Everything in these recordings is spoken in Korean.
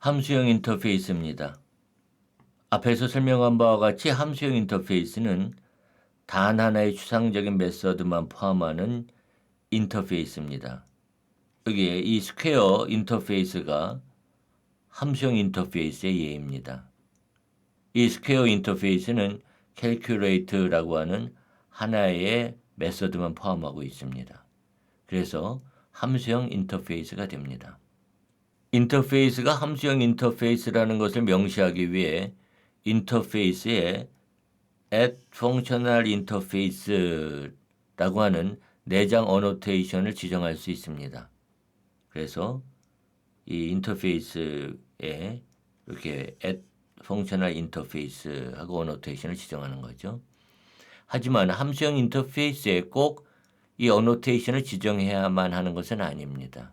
함수형 인터페이스입니다. 앞에서 설명한 바와 같이 함수형 인터페이스는 단 하나의 추상적인 메서드만 포함하는 인터페이스입니다. 여기에 이 스퀘어 인터페이스가 함수형 인터페이스의 예입니다. 이 스퀘어 인터페이스는 calculate라고 하는 하나의 메서드만 포함하고 있습니다. 그래서 함수형 인터페이스가 됩니다. 인터페이스가 함수형 인터페이스라는 것을 명시하기 위해 인터페이스에 at functional interface라고 하는 내장 어노테이션을 지정할 수 있습니다. 그래서 이 인터페이스에 이렇게 at functional interface 하고 어노테이션을 지정하는 거죠. 하지만 함수형 인터페이스에 꼭 이 어노테이션을 지정해야만 하는 것은 아닙니다.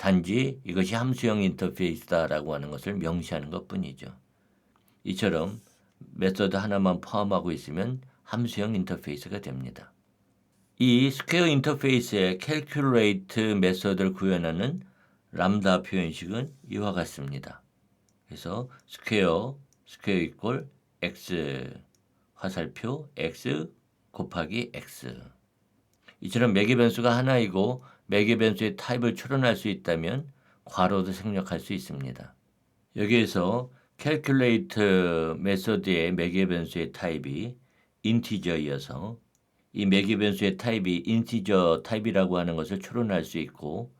단지 이것이 함수형 인터페이스다라고 하는 것을 명시하는 것 뿐이죠. 이처럼 메서드 하나만 포함하고 있으면 함수형 인터페이스가 됩니다. 이 스퀘어 인터페이스의 calculate 메서드를 구현하는 람다 표현식은 이와 같습니다. 그래서 스퀘어 스퀘어 이꼴 x 화살표 x 곱하기 x 이처럼 매개 변수가 하나이고 매개 변수의 타입을 추론할 수 있다면 괄호도 생략할 수 있습니다. 여기에서 calculate 메소드의 매개 변수의 타입이 인티저이어서 이 매개 변수의 타입이 인티저 타입이라고 하는 것을 추론할 수 있고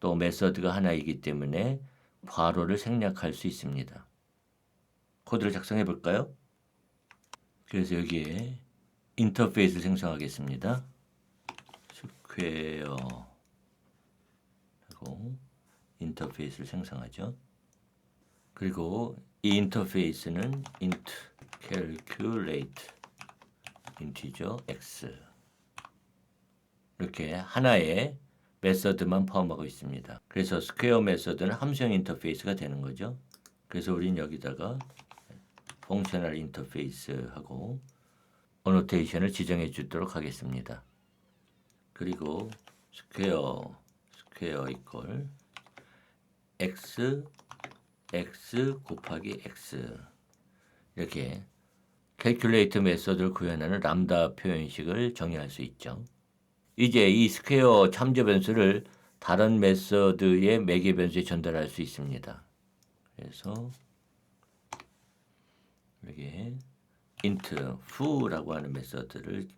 또 메서드가 하나이기 때문에 괄호를 생략할 수 있습니다. 코드를 작성해 볼까요? 그래서 여기에 인터페이스를 생성하겠습니다. 스퀘어 하고 인터페이스를 생성하죠. 그리고 이 인터페이스는 int calculate 인티저 x 이렇게 하나의 메서드만 포함하고 있습니다. 그래서 스퀘어 메서드는 함수형 인터페이스가 되는 거죠. 그래서 우린 여기다가 펑셔널 인터페이스 하고 어노테이션을 지정해 주도록 하겠습니다. 그리고 스퀘어 스퀘어 이퀄 x x 곱하기 x 이렇게 calculate 메서드를 구현하는 람다 표현식을 정의할 수 있죠. 이제 이 스퀘어 참조 변수를 다른 메서드의 매개 변수에 전달할 수 있습니다. 그래서 여기에 int who라고 하는 메서드를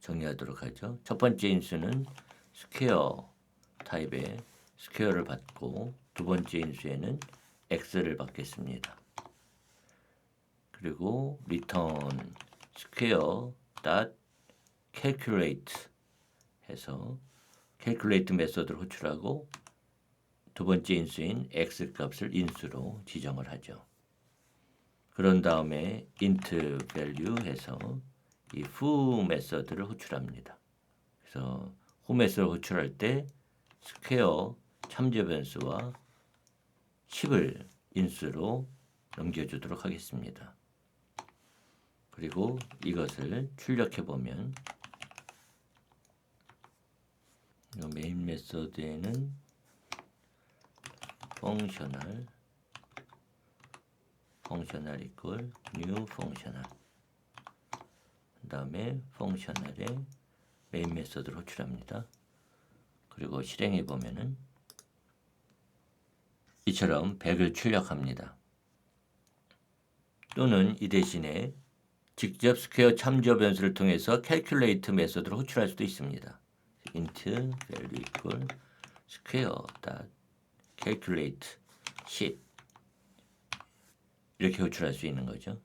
정의하도록 하죠. 첫 번째 인수는 스퀘어 타입의 스퀘어를 받고 두 번째 인수에는 x를 받겠습니다. 그리고 return square dot calculate 해서 calculate 메소드를 호출하고 두 번째 인수인 x 값을 인수로 지정을 하죠. 그런 다음에 int value 해서 이 foo 메소드를 호출합니다. 그래서 메소드를 호출할 때 스퀘어 참조 변수와 10을 인수로 넘겨주도록 하겠습니다. 그리고 이것을 출력해 보면 메인 메서드에는 펑셔널 펑셔널 이퀄 뉴 펑셔널 그 다음에 펑셔널의 메인 메서드를 호출합니다. 그리고 실행해 보면은 이처럼 100을 출력합니다. 또는 이 대신에 직접 스퀘어 참조 변수를 통해서 calculate 메서드를 호출할 수도 있습니다. int value equal dot calculate 10 이렇게 호출할 수 있는 거죠.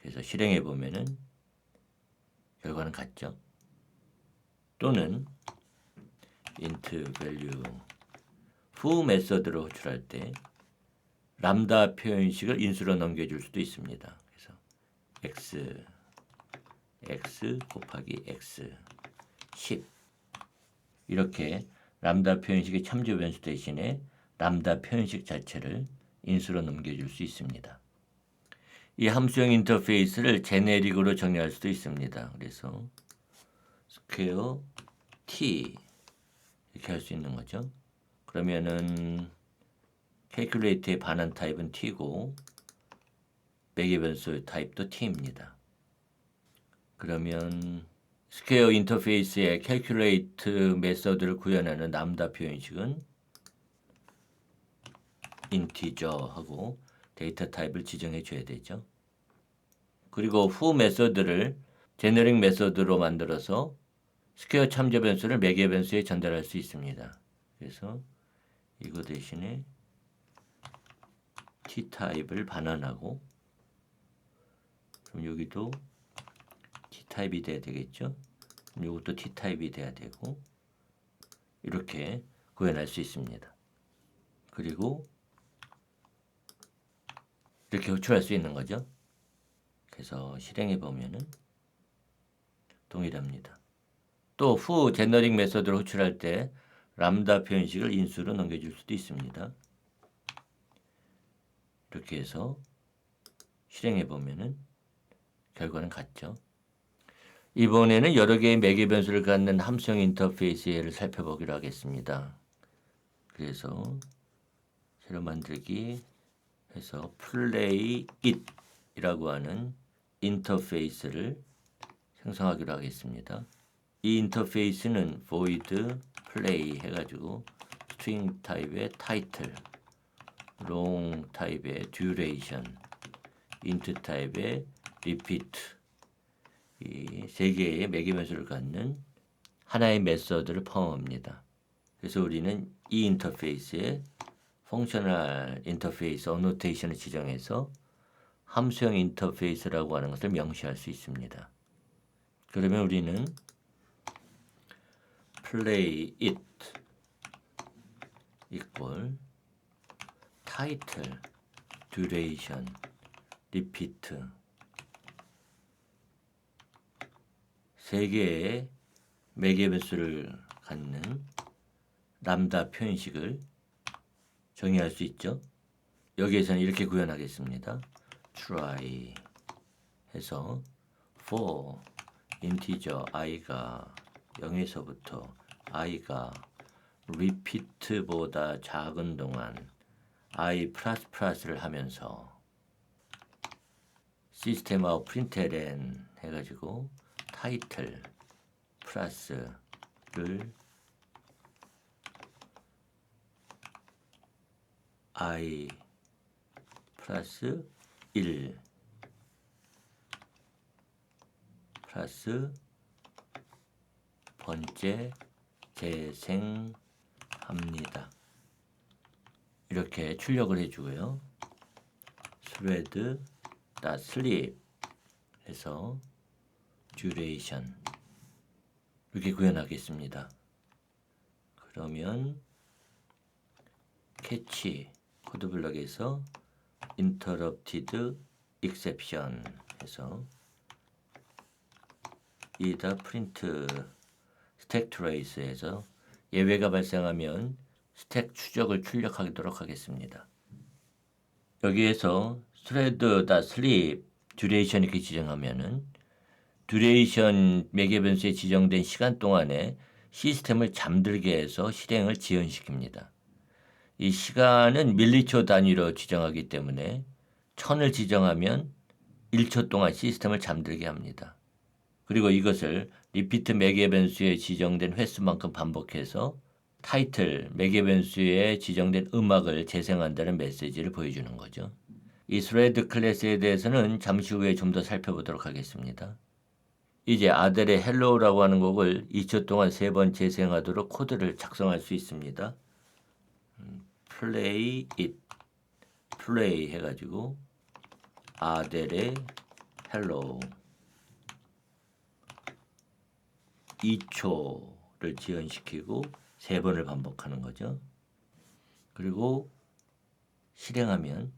그래서 실행해 보면은 결과는 같죠. 또는 int value 후 메서드로 호출할 때 람다 표현식을 인수로 넘겨줄 수도 있습니다. 그래서 x x 곱하기 x 10 이렇게 람다 표현식의 참조 변수 대신에 람다 표현식 자체를 인수로 넘겨줄 수 있습니다. 이 함수형 인터페이스를 제네릭으로 정의할 수도 있습니다. 그래서 스퀘어 t 이렇게 할 수 있는 거죠. 그러면은 calculate의 반환 타입은 t고 매개 변수 타입도 t입니다. 그러면 스퀘어 인터페이스의 calculate 메서드를 구현하는 람다 표현식은 인티저하고 데이터 타입을 지정해 줘야 되죠. 그리고 후 메서드를 제너릭 메서드로 만들어서 스퀘어 참조 변수를 매개 변수에 전달할 수 있습니다. 그래서 이거 대신에 t 타입을 반환하고 그럼 여기도 t 타입이 돼야 되겠죠? 이것도 t 타입이 돼야 되고 이렇게 구현할 수 있습니다. 그리고 이렇게 호출할 수 있는 거죠. 그래서 실행해 보면은 동일합니다. 또 후 제너릭 메서드를 호출할 때 람다 표현식을 인수로 넘겨줄 수도 있습니다. 이렇게 해서 실행해 보면은 결과는 같죠. 이번에는 여러 개의 매개 변수를 갖는 함수형 인터페이스 예를 살펴보기로 하겠습니다. 그래서 새로 만들기 해서 play it이라고 하는 인터페이스를 생성하기로 하겠습니다. 이 인터페이스는 void play 해가지고 string 타입의 title, long 타입의 duration, int 타입의 repeat 이 세 개의 매개 변수를 갖는 하나의 메서드를 포함합니다. 그래서 우리는 이 인터페이스에 펑셔널 인터페이스 어노테이션을 지정해서 함수형 인터페이스라고 하는 것을 명시할 수 있습니다. 그러면 우리는 play it equal title duration repeat 세 개의 매개 변수를 갖는 람다 표현식을 정의할 수 있죠. 여기에서는 이렇게 구현하겠습니다. try 해서 for integer i가 0에서부터 i가 repeat보다 작은 동안 i 플러스 플러스를 하면서 시스템 아웃 println 해가지고 타이틀 플러스를 i 플러스 1 플러스 번째 재생합니다. 이렇게 출력을 해주고요. thread sleep 해서 duration 이렇게 구현하겠습니다. 그러면 캐치 코드 블럭에서 interrupted exception 해서 이다 프린트 스택 트레이스에서 예외가 발생하면 스택 추적을 출력하도록 하겠습니다. 여기에서 thread.sleep duration 이렇게 지정하면은 duration 매개 변수에 지정된 시간 동안에 시스템을 잠들게 해서 실행을 지연시킵니다. 이 시간은 밀리초 단위로 지정하기 때문에 천을 지정하면 1초 동안 시스템을 잠들게 합니다. 그리고 이것을 리피트 매개 변수에 지정된 횟수만큼 반복해서 타이틀 매개 변수에 지정된 음악을 재생한다는 메시지를 보여주는 거죠. 이 스레드 클래스에 대해서는 잠시 후에 좀 더 살펴보도록 하겠습니다. 이제 아델의 헬로우라고 하는 곡을 2초 동안 세번 재생하도록 코드를 작성할 수 있습니다. play it play 해가지고 아델의 hello 2초를 지연시키고 세 번을 반복하는 거죠. 그리고 실행하면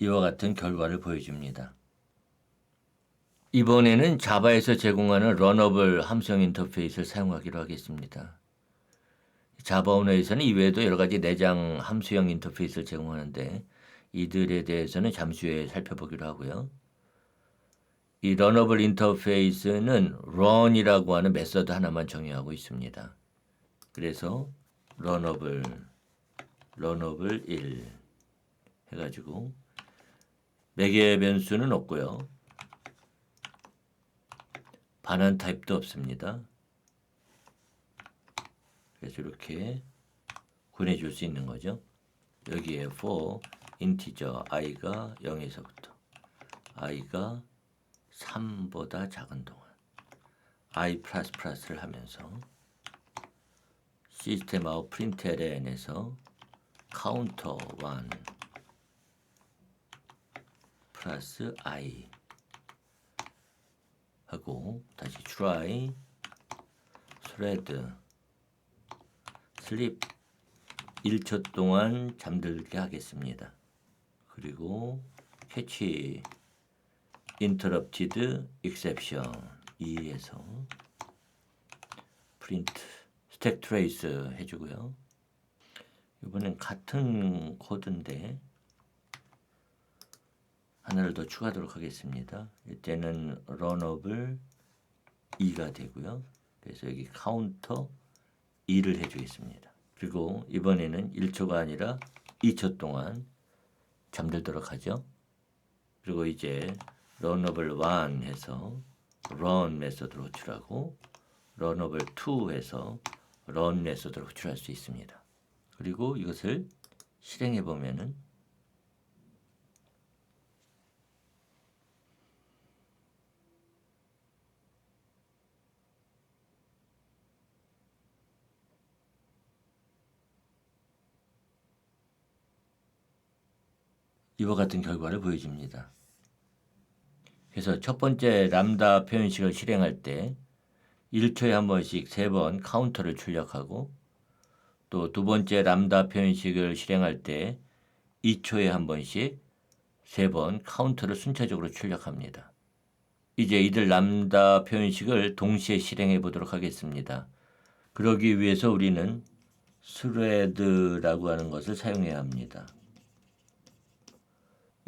이와 같은 결과를 보여줍니다. 이번에는 자바에서 제공하는 런어블 함수형 인터페이스를 사용하기로 하겠습니다. 자바 언어에서는 이외에도 여러 가지 내장 함수형 인터페이스를 제공하는데 이들에 대해서는 잠시 후에 살펴보기로 하고요. 이 런어블 인터페이스는 run이라고 하는 메서드 하나만 정의하고 있습니다. 그래서 런어블 런어블 1 해가지고 매개 변수는 없고요. 반환 타입도 없습니다. 그래서 이렇게 구해줄 수 있는 거죠. 여기에 for 인티저 i가 0에서부터 i가 3보다 작은 동안 i 플러스를 하면서 시스템 아웃 프린트LN에서 카운터 1 플러스 i 하고 다시 try thread 슬립 1초 동안 잠들게 하겠습니다. 그리고 캐치 interrupted exception 2에서 프린트 스택 트레이스 해주고요. 이번엔 같은 코드인데 하나를 더 추가하도록 하겠습니다. 이때는 런업을 2가 되고요. 그래서 여기 카운터 2를 해주겠습니다. 그리고 이번에는 1초가 아니라 2초 동안 잠들도록 하죠. 그리고 이제 1 해서 run 메소드로 호출하고 2 해서 run 메소드로 호출할 수 있습니다. 그리고 이것을 실행해 보면은 이와 같은 결과를 보여줍니다. 그래서 첫 번째 람다 표현식을 실행할 때 1초에 한 번씩 세번 카운터를 출력하고 또 두 번째 람다 표현식을 실행할 때 2초에 한 번씩 세번 카운터를 순차적으로 출력합니다. 이제 이들 람다 표현식을 동시에 실행해 보도록 하겠습니다. 그러기 위해서 우리는 스레드라고 하는 것을 사용해야 합니다.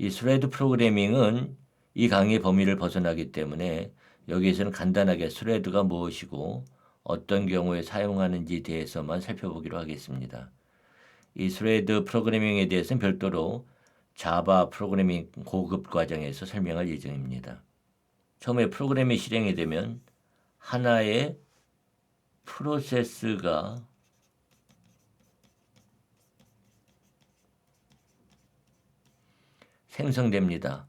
이 스레드 프로그래밍은 이 강의 범위를 벗어나기 때문에 여기에서는 간단하게 스레드가 무엇이고 어떤 경우에 사용하는지 대해서만 살펴보기로 하겠습니다. 이 스레드 프로그래밍에 대해서는 별도로 자바 프로그래밍 고급 과정에서 설명할 예정입니다. 처음에 프로그램이 실행이 되면 하나의 프로세스가 생성됩니다.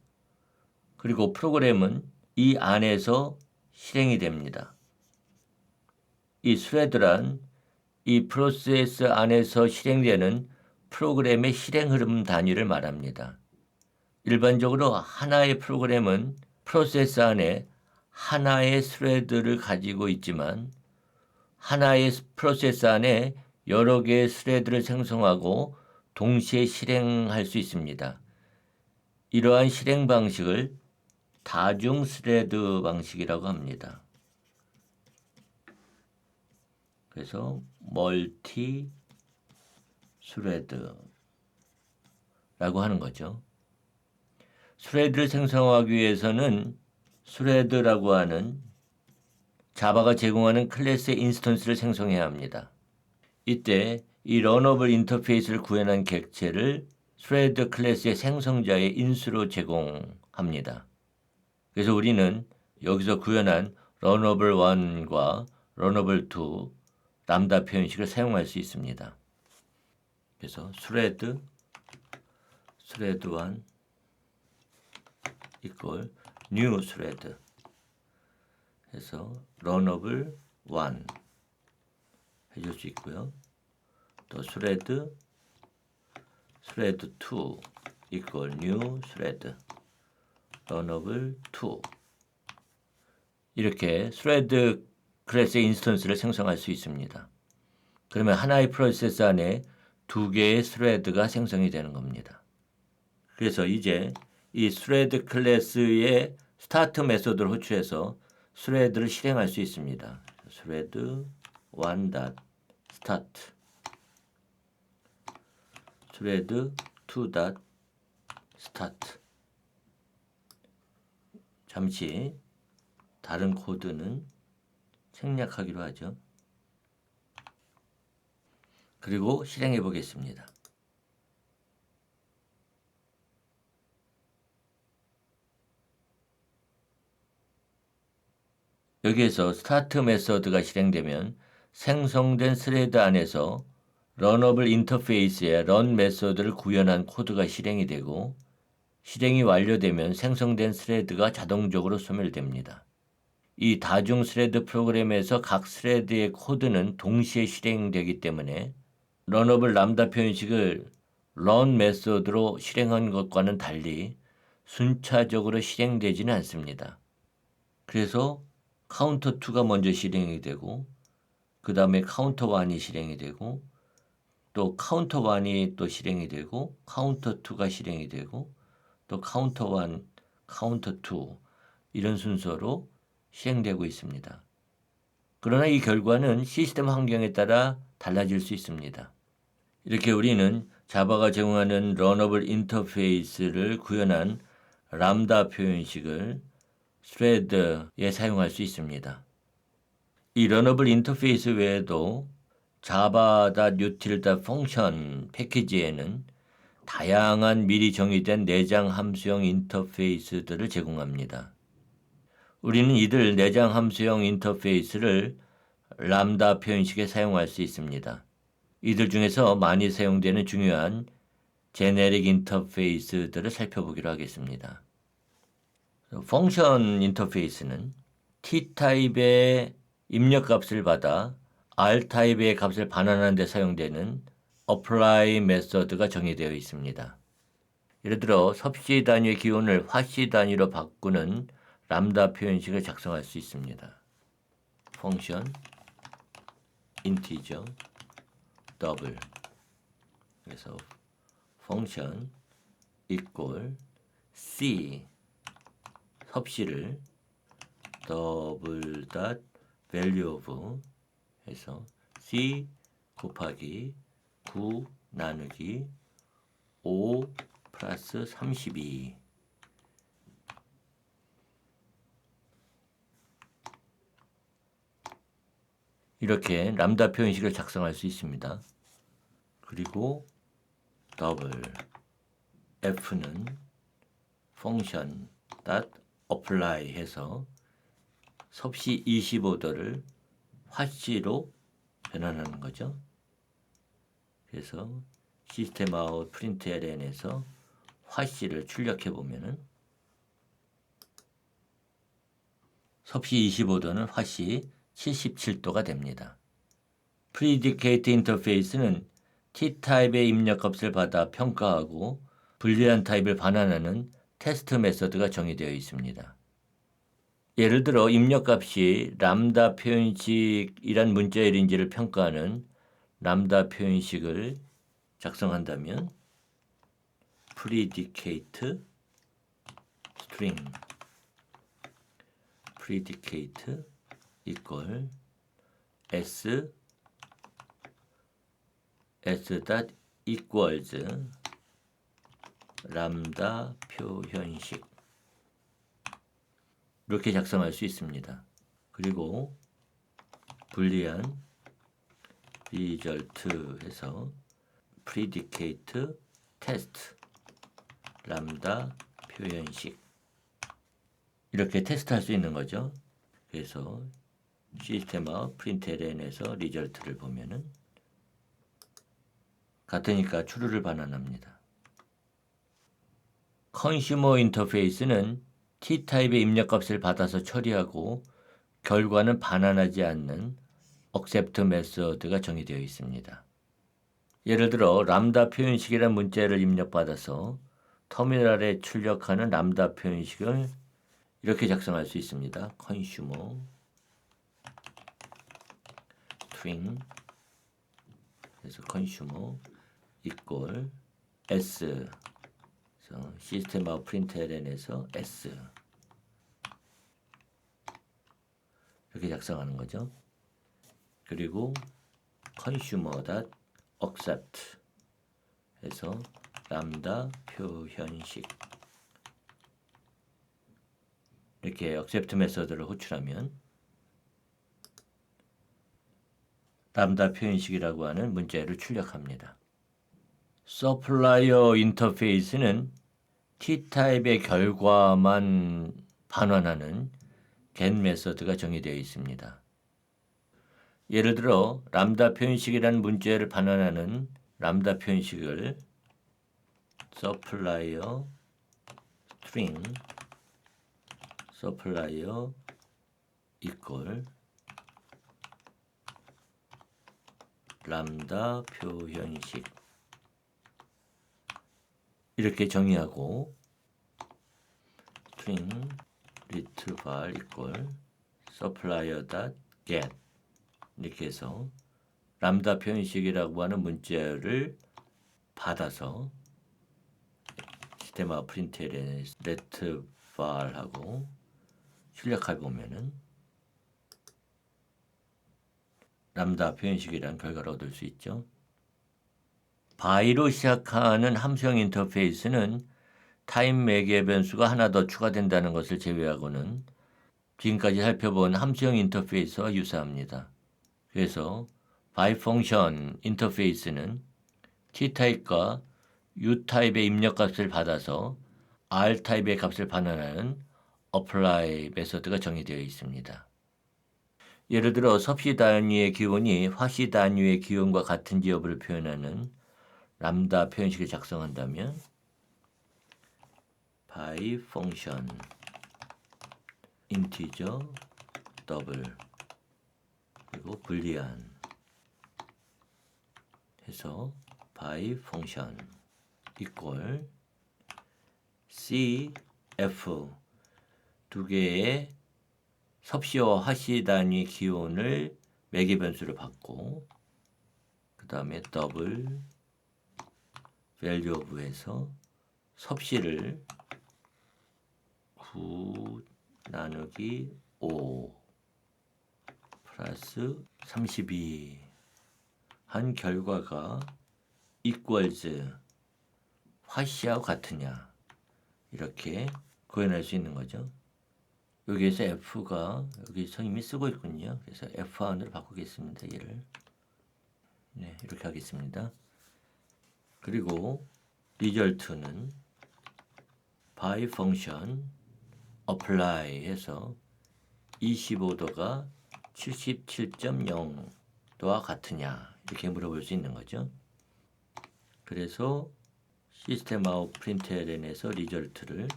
그리고 프로그램은 이 안에서 실행이 됩니다. 이 스레드란 이 프로세스 안에서 실행되는 프로그램의 실행 흐름 단위를 말합니다. 일반적으로 하나의 프로그램은 프로세스 안에 하나의 스레드를 가지고 있지만 하나의 프로세스 안에 여러 개의 스레드를 생성하고 동시에 실행할 수 있습니다. 이러한 실행 방식을 다중 스레드 방식이라고 합니다. 그래서 멀티 스레드라고 하는 거죠. 스레드를 생성하기 위해서는 스레드라고 하는 자바가 제공하는 클래스의 인스턴스를 생성해야 합니다. 이때 이 런어블 인터페이스를 구현한 객체를 스레드 클래스의 생성자의 인수로 제공합니다. 그래서 우리는 여기서 구현한 런어블 1과 런어블 2 람다 표현식을 사용할 수 있습니다. 그래서 스레드 스레드 1 이퀄 뉴 스레드 해서 런어블 1 해줄 수 있고요. 또 스레드 스레드 2 이퀄 뉴 스레드 런어블 2 이렇게 스레드 클래스의 인스턴스를 생성할 수 있습니다. 그러면 하나의 프로세스 안에 두 개의 스레드가 생성이 되는 겁니다. 그래서 이제 이 스레드 클래스의 스타트 메소드를 호출해서 스레드를 실행할 수 있습니다. 스레드 1. 스타트 스레드 2. 스타트 잠시 다른 코드는 생략하기로 하죠. 그리고 실행해 보겠습니다. 여기에서 스타트 메서드가 실행되면 생성된 스레드 안에서 런어블 인터페이스에 런 메서드를 구현한 코드가 실행이 되고 실행이 완료되면 생성된 스레드가 자동적으로 소멸됩니다. 이 다중 스레드 프로그램에서 각 스레드의 코드는 동시에 실행되기 때문에 런어블 람다 표현식을 런 메서드로 실행한 것과는 달리 순차적으로 실행되지는 않습니다. 그래서 카운터 2가 먼저 실행이 되고 그 다음에 카운터 1이 실행이 되고 또 카운터 1이 또 실행이 되고 카운터 2가 실행이 되고 또 카운터 1, 카운터 2 이런 순서로 실행되고 있습니다. 그러나 이 결과는 시스템 환경에 따라 달라질 수 있습니다. 이렇게 우리는 자바가 제공하는 런어블 인터페이스를 구현한 람다 표현식을 스레드에 사용할 수 있습니다. 이 런어블 인터페이스 외에도 java.util.function 패키지에는 다양한 미리 정의된 내장 함수형 인터페이스들을 제공합니다. 우리는 이들 내장 함수형 인터페이스를 람다 표현식에 사용할 수 있습니다. 이들 중에서 많이 사용되는 중요한 제네릭 인터페이스들을 살펴보기로 하겠습니다. 펑션 인터페이스는 T타입의 입력값을 받아 R타입의 값을 반환하는 데 사용되는 apply 메서드가 정의되어 있습니다. 예를 들어 섭씨 단위의 기온을 화씨 단위로 바꾸는 람다 표현식을 작성할 수 있습니다. 펑션 인티저 더블 그래서 펑션 equal c 섭씨를 더블 닷 value of 해서 c 곱하기 9 나누기 5 플러스 32 이렇게 람다 표현식을 작성할 수 있습니다. 그리고 더블 f는 펑션 닷 apply 해서 섭씨 25도를 화씨로 변환하는 거죠. 그래서 시스템 아웃 프린트 ln에서 화씨를 출력해 보면은 섭씨 25도는 화씨 77도가 됩니다. 프리디케이트 인터페이스는 T타입의 입력값을 받아 평가하고 불리한 타입을 반환하는 테스트 메서드가 정의되어 있습니다. 예를 들어 입력값이 람다 표현식이란 문자열인지를 평가하는 람다 표현식을 작성한다면 predicate string predicate equal s s dot equals 람다 표현식 이렇게 작성할 수 있습니다. 그리고 불리한 result 해서 predicate test 람다 표현식 이렇게 테스트할 수 있는 거죠. 그래서 시스템와 println에서 리절트를 보면은 같으니까 true를 반환합니다. 컨슈머 인터페이스는 T타입의 입력값을 받아서 처리하고 결과는 반환하지 않는 accept 메서드가 정의되어 있습니다. 예를 들어 람다 표현식이라는 문자를 입력받아서 터미널에 출력하는 람다 표현식을 이렇게 작성할 수 있습니다. consumer string 그래서 consumer equal s 그래서 시스템 아웃 프린트LN에서 s 이렇게 작성하는 거죠. 그리고 consumer accept 해서 람다 표현식 이렇게 accept 메서드를 호출하면 람다 표현식이라고 하는 문자를 출력합니다. 서플라이어 인터페이스는 T타입의 결과만 반환하는 get 메서드가 정의되어 있습니다. 예를 들어 람다 표현식이라는 문자를 반환하는 람다 표현식을 supplier string supplier equal 람다 표현식 이렇게 정의하고 string retrieval equal supplier get 이렇게 해서 람다 표현식이라고 하는 문자를 받아서 시스템 프린트에 레트발하고 출력해 보면은 람다 표현식이라는 결과를 얻을 수 있죠. 바이로 시작하는 함수형 인터페이스는 타임 매개 변수가 하나 더 추가된다는 것을 제외하고는 지금까지 살펴본 함수형 인터페이스와 유사합니다. 그래서 by function 인터페이스는 t 타입과 u 타입의 입력값을 받아서 r 타입의 값을 반환하는 apply 메서드가 정의되어 있습니다. 예를 들어 섭씨 단위의 기온이 화씨 단위의 기온과 같은지 여부를 표현하는 람다 표현식을 작성한다면 by function integer double 그리고 불리한 해서 by function equal cf. 두 개의 섭씨와 화씨 단위 기온을 매개 변수를 받고 그 다음에 더블 value of에서 섭씨를 9 나누기 5 플러스 32 한 결과가 equals 화씨하고 같으냐 이렇게 구현할 수 있는 거죠. 여기에서 f가 여기서 이미 쓰고 있군요. 그래서 f 안으로 바꾸겠습니다. 얘를 네 이렇게 하겠습니다. 그리고 리절트는 by function apply 해서 25도가 77.0도와 같으냐 이렇게 물어볼 수 있는 거죠. 그래서 시스템 아웃 프린트LN에서 리절트를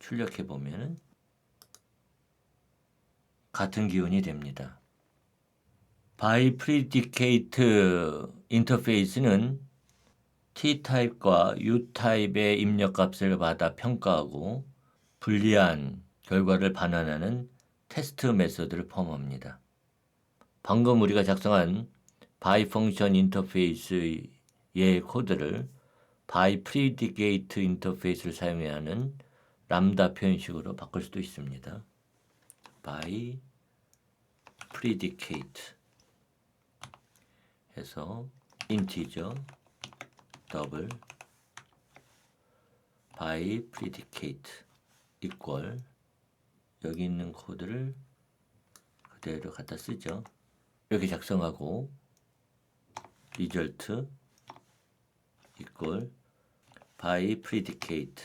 출력해 보면은 같은 기온이 됩니다. by predicate 인터페이스는 T타입과 U타입의 입력값을 받아 평가하고 불리한 결과를 반환하는 테스트 메서드를 포함합니다. 방금 우리가 작성한 function 인터페이스의 코드를 by predicate 인터페이스를 사용해야 하는 람다 표현식으로 바꿀 수도 있습니다. by predicate 해서 integer double by predicate equal 여기 있는 코드를 그대로 갖다 쓰죠. 이렇게 작성하고 result equal by predicate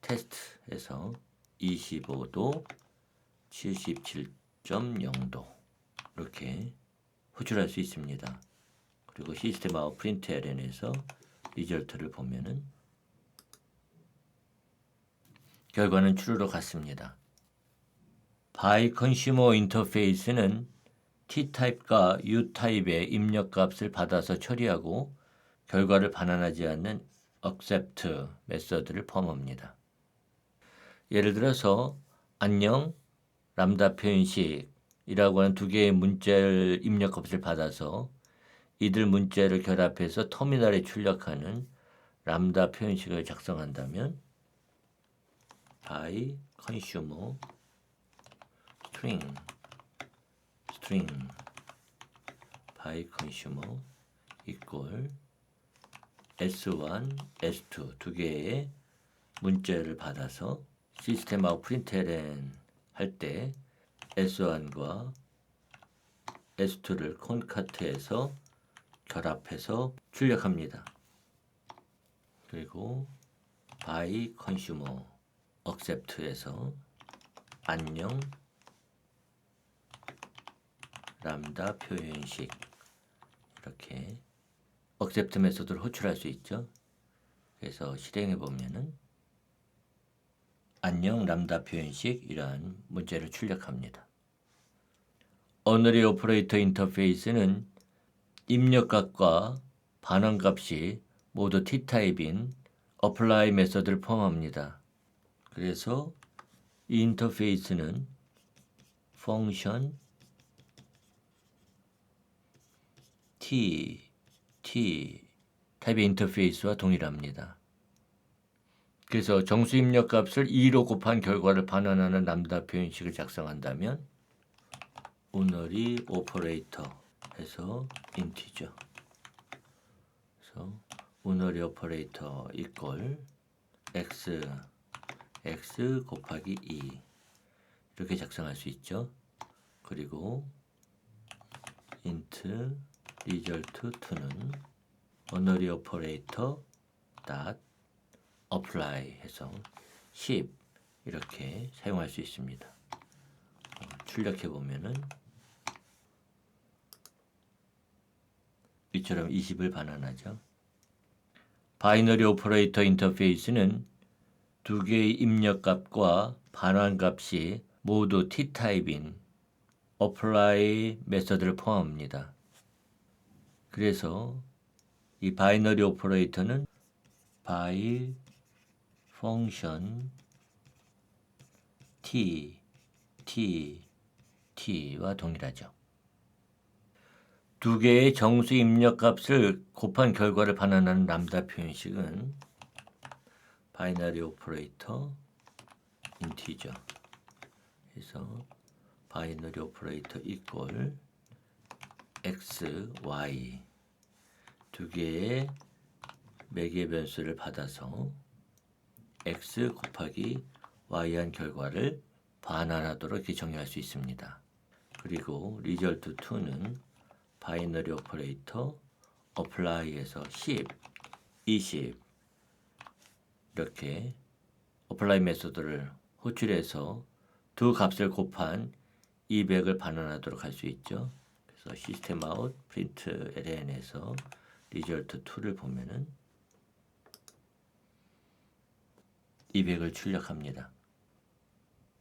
test 해서 25도 77.0도 이렇게 호출할 수 있습니다. 그리고 시스템 아웃 프린트 LN에서 리절트를 보면은 결과는 true로 같습니다. by consumer 인터페이스는 T타입과 U타입의 입력값을 받아서 처리하고 결과를 반환하지 않는 accept 메서드를 포함합니다. 예를 들어서 안녕 람다 표현식이라고 하는 두 개의 문자를 입력값을 받아서 이들 문자를 결합해서 터미널에 출력하는 람다 표현식을 작성한다면 by consumer string string by consumer equal s1, s2 두 개의 문자를 받아서 시스템 아웃 프린트LN 할때 S1과 S2를 콘카트해서 결합해서 출력합니다. 그리고 by consumer accept에서 안녕 람다 표현식 이렇게 accept 메소드를 호출할 수 있죠. 그래서 실행해 보면은 안녕 람다 표현식 이러한 문제를 출력합니다. 어너리 오퍼레이터 인터페이스는 입력값과 반환값이 모두 T타입인 apply 메소드를 포함합니다. 그래서 이 인터페이스는 function T, T 타입의 인터페이스와 동일합니다. 그래서 정수 입력 값을 2로 곱한 결과를 반환하는 람다 표현식을 작성한다면 오늘이 오퍼레이터 해서 인티저 그래서 오늘이 오퍼레이터 이퀄 x x 곱하기 2 이렇게 작성할 수 있죠. 그리고 int result 2는 오늘이 오퍼레이터 닷 apply 해서 10 이렇게 사용할 수 있습니다. 어, 출력해 보면은 이처럼 20을 반환하죠. 바이너리 오퍼레이터 인터페이스는 두 개의 입력값과 반환값이 모두 T타입인 apply 메서드를 포함합니다. 그래서 이 바이너리 오퍼레이터는 by function t t t와 동일하죠. 두 개의 정수 입력 값을 곱한 결과를 반환하는 람다 표현식은 바이너리 오퍼레이터 인티저 그래서 바이너리 오퍼레이터 이퀄 x, y 두 개의 매개 변수를 받아서 x 곱하기 y한 결과를 반환하도록 정의할 수 있습니다. 그리고 result 2는 바이너리 오퍼레이터 apply에서 10, 20 이렇게 apply 메소드를 호출해서 두 값을 곱한 200을 반환하도록 할 수 있죠. 그래서 시스템 아웃 프린트 ln에서 result 2를 보면은 200을 출력합니다.